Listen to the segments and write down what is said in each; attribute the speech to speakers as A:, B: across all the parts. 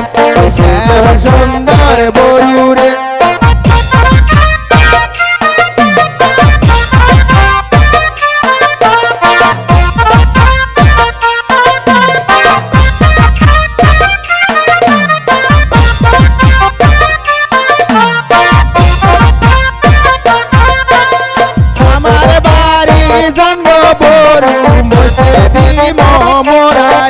A: শ্যাম সুন্দর বলুরে আমার বাড়ি জন্ম বরু মোরা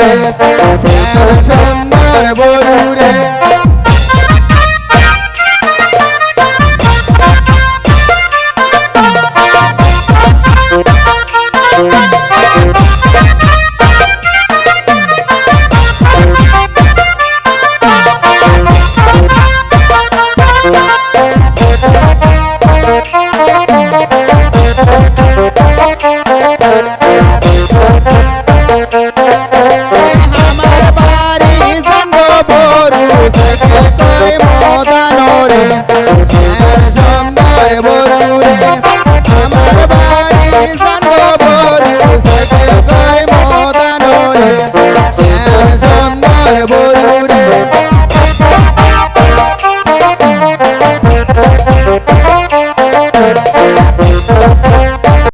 A: Yeah.